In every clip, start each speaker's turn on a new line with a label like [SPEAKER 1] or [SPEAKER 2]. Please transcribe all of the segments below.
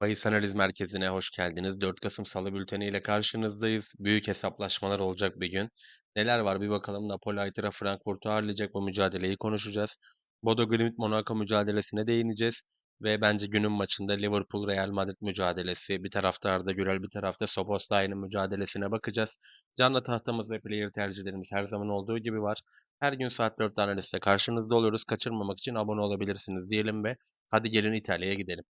[SPEAKER 1] Bahis Analiz Merkezi'ne hoş geldiniz. 4 Kasım Salı bülteni ile karşınızdayız. Büyük hesaplaşmalar olacak bir gün. Neler var bir bakalım. Napoli Aytira Frankfurt'u ağırlayacak bu mücadeleyi konuşacağız. Bodo Glimt Monaco mücadelesine değineceğiz. Ve bence günün maçında Liverpool Real Madrid mücadelesi, bir tarafta Arda Güler, bir tarafta Szoboszlai'nin mücadelesine bakacağız. Canlı tahtamız ve player tercihlerimiz her zaman olduğu gibi var. Her gün saat 4'te analizde karşınızda oluyoruz. Kaçırmamak için abone olabilirsiniz diyelim ve hadi gelin İtalya'ya gidelim.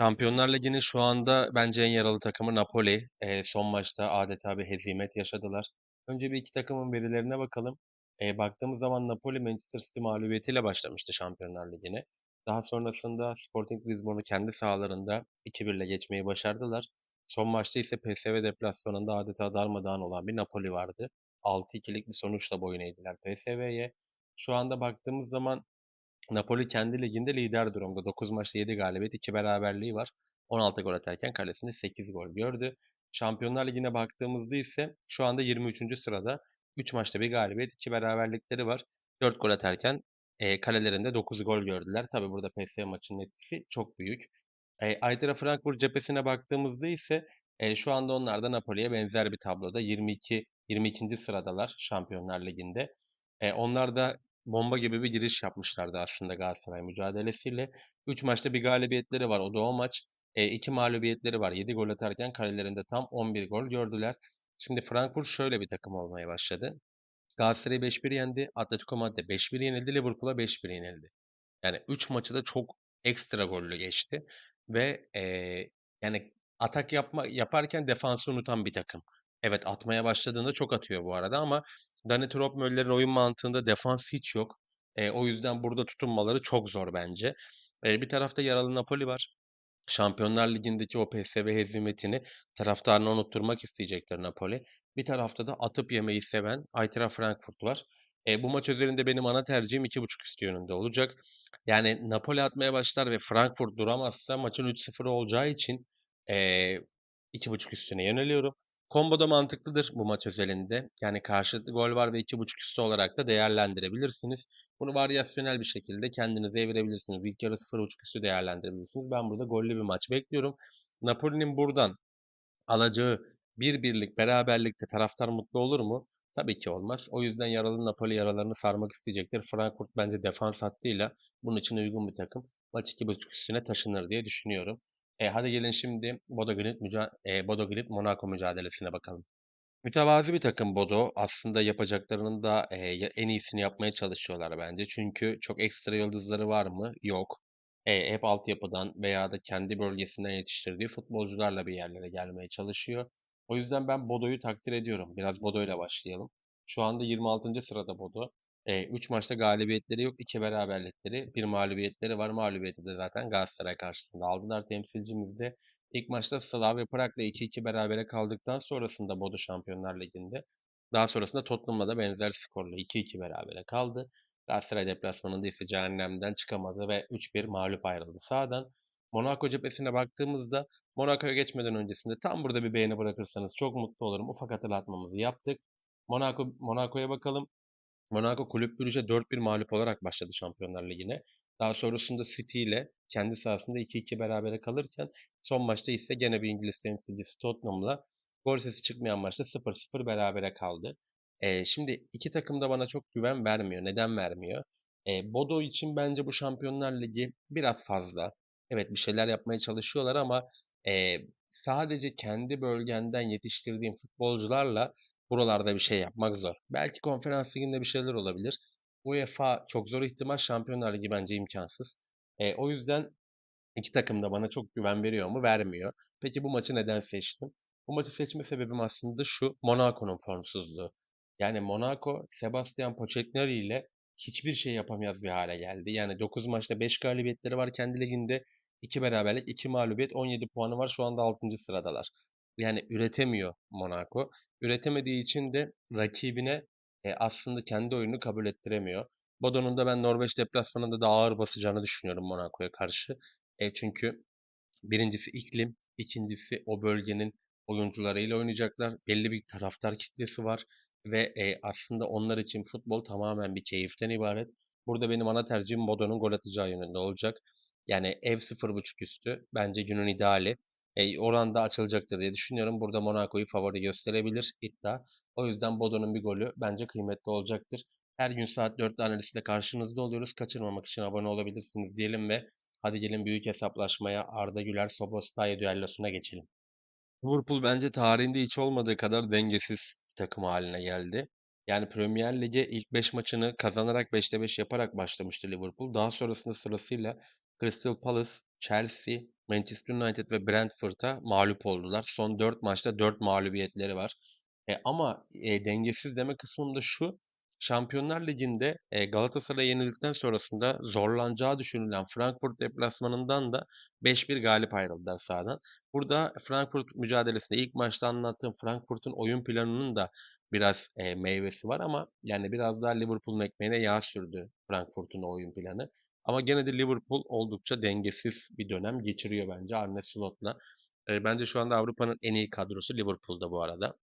[SPEAKER 1] Şampiyonlar Ligi'nin şu anda bence en yaralı takımı Napoli. Eee, son maçta adeta bir hezimet yaşadılar. Önce bir iki takımın verilerine bakalım. Eee, baktığımız zaman Napoli Manchester City mağlubiyetiyle başlamıştı Şampiyonlar Ligi'ne. Daha sonrasında Sporting Lisbon'u kendi sahalarında 2-1 ile geçmeyi başardılar. Son maçta ise PSV deplasmanında adeta darmadağın olan bir Napoli vardı. 6-2'lik bir sonuçla boyun eğdiler PSV'ye. Şu anda baktığımız zaman Napoli kendi liginde lider durumda. 9 maçta 7 galibiyet, 2 beraberliği var. 16 gol atarken kalesinde 8 gol gördü. Şampiyonlar Ligi'ne baktığımızda ise şu anda 23. sırada. 3 maçta bir galibiyet, 2 beraberlikleri var. 4 gol atarken e, kalelerinde 9 gol gördüler. Tabi burada PSV maçının etkisi çok büyük. E, Aydra Frankfurt cephesine baktığımızda ise e, şu anda onlar da Napoli'ye benzer bir tabloda. 22 22. sıradalar Şampiyonlar Ligi'nde. E, onlar da bomba gibi bir giriş yapmışlardı aslında Galatasaray mücadelesiyle. 3 maçta bir galibiyetleri var. O da o maç. 2 mağlubiyetleri var. 7 gol atarken kalelerinde tam 11 gol gördüler. Şimdi Frankfurt şöyle bir takım olmaya başladı. Galatasaray 5-1 yendi. Atletico Madrid 5-1 yenildi. Liverpool'a 5-1 yenildi. Yani 3 maçı da çok ekstra gollü geçti. Ve eee, yani atak yapma, yaparken defansı unutan bir takım. Evet atmaya başladığında çok atıyor bu arada ama Danny Tropmöller'in oyun mantığında defans hiç yok. E, o yüzden burada tutunmaları çok zor bence. E, bir tarafta yaralı Napoli var. Şampiyonlar Ligi'ndeki o PSV hezimetini taraftarına unutturmak isteyecektir Napoli. Bir tarafta da atıp yemeyi seven Eintracht Frankfurt var. E, bu maç üzerinde benim ana tercihim 2.5 üstü yönünde olacak. Yani Napoli atmaya başlar ve Frankfurt duramazsa maçın 3-0 olacağı için e, 2.5 üstüne yöneliyorum. Combo da mantıklıdır bu maç özelinde. Yani karşılıklı gol var ve 2.5 üstü olarak da değerlendirebilirsiniz. Bunu varyasyonel bir şekilde kendinize evirebilirsiniz. İlk yarı 0.5 üstü değerlendirebilirsiniz. Ben burada gollü bir maç bekliyorum. Napoli'nin buradan alacağı bir birlik beraberlikte taraftar mutlu olur mu? Tabii ki olmaz. O yüzden yaralı Napoli yaralarını sarmak isteyecektir. Frankfurt bence defans hattıyla bunun için uygun bir takım. Maç 2.5 üstüne taşınır diye düşünüyorum. E, hadi gelin şimdi Bodo Glimt, müca e, Bodo Glimt Monaco mücadelesine bakalım. Mütevazi bir takım Bodo. Aslında yapacaklarının da e, en iyisini yapmaya çalışıyorlar bence. Çünkü çok ekstra yıldızları var mı? Yok. E, hep altyapıdan veya da kendi bölgesinden yetiştirdiği futbolcularla bir yerlere gelmeye çalışıyor. O yüzden ben Bodo'yu takdir ediyorum. Biraz Bodo ile başlayalım. Şu anda 26. sırada Bodo. 3 maçta galibiyetleri yok, 2 beraberlikleri, bir mağlubiyetleri var. Mağlubiyeti de zaten Galatasaray karşısında aldılar temsilcimizde. İlk maçta Slavia Prag'la 2-2 berabere kaldıktan sonrasında Bodo Şampiyonlar Ligi'nde. Daha sonrasında Tottenham'la da benzer skorla 2-2 berabere kaldı. Galatasaray deplasmanında ise cehennemden çıkamadı ve 3-1 mağlup ayrıldı sahadan. Monaco cephesine baktığımızda Monaco'ya geçmeden öncesinde tam burada bir beğeni bırakırsanız çok mutlu olurum. Ufak hatırlatmamızı yaptık. Monaco Monaco'ya bakalım. Monaco Kulüp Brugge'e 4-1 mağlup olarak başladı Şampiyonlar Ligi'ne. Daha sonrasında City ile kendi sahasında 2-2 berabere kalırken son maçta ise gene bir İngiliz temsilcisi Tottenham'la gol sesi çıkmayan maçta 0-0 berabere kaldı. Ee, şimdi iki takım da bana çok güven vermiyor. Neden vermiyor? Ee, Bodo için bence bu Şampiyonlar Ligi biraz fazla. Evet bir şeyler yapmaya çalışıyorlar ama e, sadece kendi bölgenden yetiştirdiğin futbolcularla buralarda bir şey yapmak zor. Belki konferans liginde bir şeyler olabilir. UEFA çok zor ihtimal. Şampiyonlar Ligi bence imkansız. E, o yüzden iki takım da bana çok güven veriyor mu? Vermiyor. Peki bu maçı neden seçtim? Bu maçı seçme sebebim aslında şu. Monaco'nun formsuzluğu. Yani Monaco, Sebastian Pochettino ile hiçbir şey yapamayız bir hale geldi. Yani 9 maçta 5 galibiyetleri var kendi liginde. 2 beraberlik, 2 mağlubiyet, 17 puanı var. Şu anda 6. sıradalar. Yani üretemiyor Monaco. Üretemediği için de rakibine e, aslında kendi oyunu kabul ettiremiyor. Bodo'nun da ben Norveç deplasmanında daha ağır basacağını düşünüyorum Monaco'ya karşı. E, çünkü birincisi iklim, ikincisi o bölgenin oyuncularıyla oynayacaklar. Belli bir taraftar kitlesi var ve e, aslında onlar için futbol tamamen bir keyiften ibaret. Burada benim ana tercihim Bodo'nun gol atacağı yönünde olacak. Yani ev 0.5 üstü bence günün ideali. E, oran açılacaktır diye düşünüyorum. Burada Monaco'yu favori gösterebilir iddia. O yüzden Bodo'nun bir golü bence kıymetli olacaktır. Her gün saat 4'te analizle karşınızda oluyoruz. Kaçırmamak için abone olabilirsiniz diyelim ve hadi gelin büyük hesaplaşmaya Arda Güler Szoboszlai düellosuna geçelim. Liverpool bence tarihinde hiç olmadığı kadar dengesiz takım haline geldi. Yani Premier Lig'e ilk 5 maçını kazanarak 5'te 5 yaparak başlamıştı Liverpool. Daha sonrasında sırasıyla Crystal Palace, Chelsea, Manchester United ve Brentford'a mağlup oldular. Son 4 maçta 4 mağlubiyetleri var. E, ama e, dengesiz deme kısmında şu. Şampiyonlar Ligi'nde e, Galatasaray yenildikten sonrasında zorlanacağı düşünülen Frankfurt deplasmanından da 5-1 galip ayrıldılar sahadan. Burada Frankfurt mücadelesinde ilk maçta anlattığım Frankfurt'un oyun planının da biraz e, meyvesi var ama yani biraz daha Liverpool'un ekmeğine yağ sürdü Frankfurt'un oyun planı. Ama gene de Liverpool oldukça dengesiz bir dönem geçiriyor bence Arne Slot'la. Bence şu anda Avrupa'nın en iyi kadrosu Liverpool'da bu arada.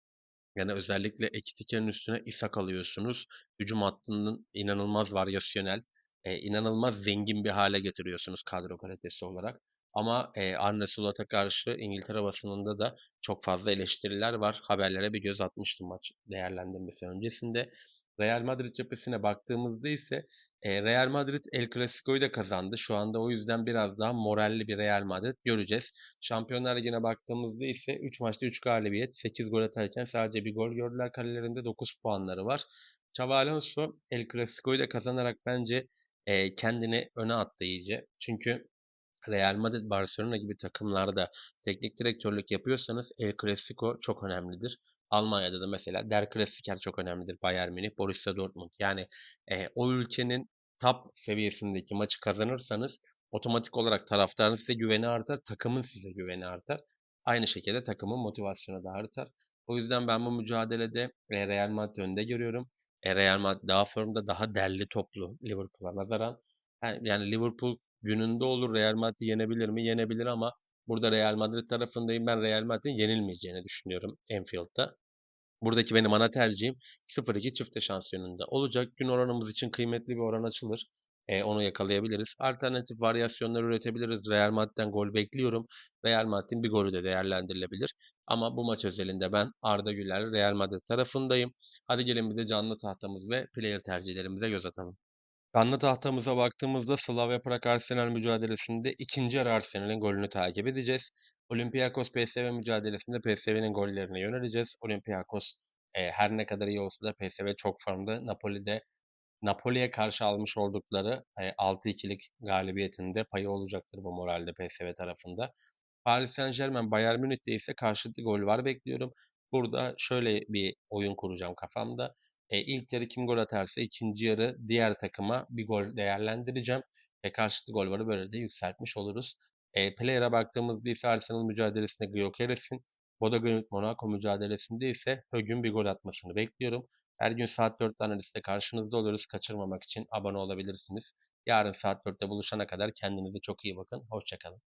[SPEAKER 1] Yani özellikle Ekitike'nin üstüne Isak alıyorsunuz. Hücum hattının inanılmaz varyasyonel, inanılmaz zengin bir hale getiriyorsunuz kadro kalitesi olarak. Ama e, Arne Slot'a karşı İngiltere basınında da çok fazla eleştiriler var. Haberlere bir göz atmıştım maç değerlendirmesi öncesinde. Real Madrid cephesine baktığımızda ise e, Real Madrid El Clasico'yu da kazandı. Şu anda o yüzden biraz daha moralli bir Real Madrid göreceğiz. Şampiyonlar Ligi'ne baktığımızda ise 3 maçta 3 galibiyet, 8 gol atarken sadece bir gol gördüler. Kalelerinde 9 puanları var. Xabi Alonso El Clasico'yu da kazanarak bence e, kendini öne attı iyice. Çünkü Real Madrid, Barcelona gibi takımlarda teknik direktörlük yapıyorsanız El Clasico çok önemlidir. Almanya'da da mesela Der Klassiker çok önemlidir. Bayern Münih, Borussia Dortmund. Yani e, o ülkenin top seviyesindeki maçı kazanırsanız otomatik olarak taraftarın size güveni artar, takımın size güveni artar. Aynı şekilde takımın motivasyonu da artar. O yüzden ben bu mücadelede e, Real Madrid önde görüyorum. E, Real Madrid daha formda, daha derli toplu Liverpool'a nazaran. Yani Liverpool gününde olur Real Madrid yenebilir mi? Yenebilir ama burada Real Madrid tarafındayım. Ben Real Madrid'in yenilmeyeceğini düşünüyorum Anfield'da. Buradaki benim ana tercihim 0-2 çifte şans yönünde olacak. Gün oranımız için kıymetli bir oran açılır. E, onu yakalayabiliriz. Alternatif varyasyonlar üretebiliriz. Real Madrid'den gol bekliyorum. Real Madrid'in bir golü de değerlendirilebilir. Ama bu maç özelinde ben Arda Güler Real Madrid tarafındayım. Hadi gelin bir de canlı tahtamız ve player tercihlerimize göz atalım. Canlı tahtamıza baktığımızda Slavia Prag Arsenal mücadelesinde ikinci yarı Arsenal'in golünü takip edeceğiz. Olympiakos PSV mücadelesinde PSV'nin gollerine yöneleceğiz. Olympiakos e, her ne kadar iyi olsa da PSV çok formda. Napoli'de Napoli'ye karşı almış oldukları e, 6-2'lik galibiyetinde payı olacaktır bu moralde PSV tarafında. Paris Saint-Germain Bayern Münih'te ise karşılıklı gol var bekliyorum. Burada şöyle bir oyun kuracağım kafamda. E, ilk yarı kim gol atarsa ikinci yarı diğer takıma bir gol değerlendireceğim. Ve karşılıklı gol varı böyle de yükseltmiş oluruz. E, player'a baktığımızda ise Arsenal mücadelesinde Gyökeres'in, Bodo Glimt Monaco mücadelesinde ise Hög'ün bir gol atmasını bekliyorum. Her gün saat 4'te analizde karşınızda oluruz. Kaçırmamak için abone olabilirsiniz. Yarın saat 4'te buluşana kadar kendinize çok iyi bakın. Hoşçakalın.